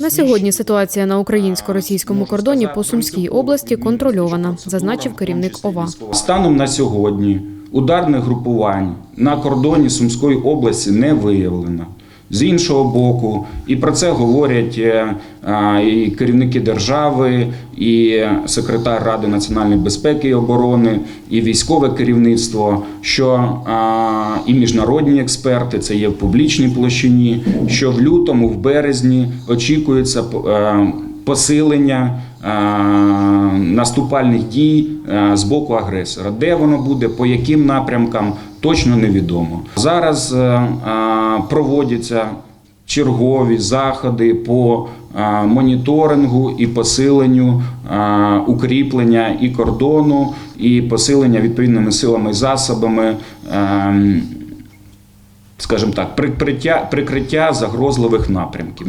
На сьогодні ситуація на українсько-російському кордоні по Сумській області контрольована, зазначив керівник ОВА. Станом на сьогодні ударних групувань на кордоні Сумської області не виявлено. З іншого боку, і про це говорять е, і керівники держави, і секретар Ради національної безпеки і оборони, і військове керівництво, що і міжнародні експерти, це є в публічній площині, що в лютому, в березні очікується е, посилення е, наступальних дій з боку агресора. Де воно буде, по яким напрямкам, точно невідомо. Зараз проводяться чергові заходи по моніторингу і посиленню укріплення і кордону, і посилення відповідними силами і засобами. е, Скажімо так, прикриття, прикриття загрозливих напрямків.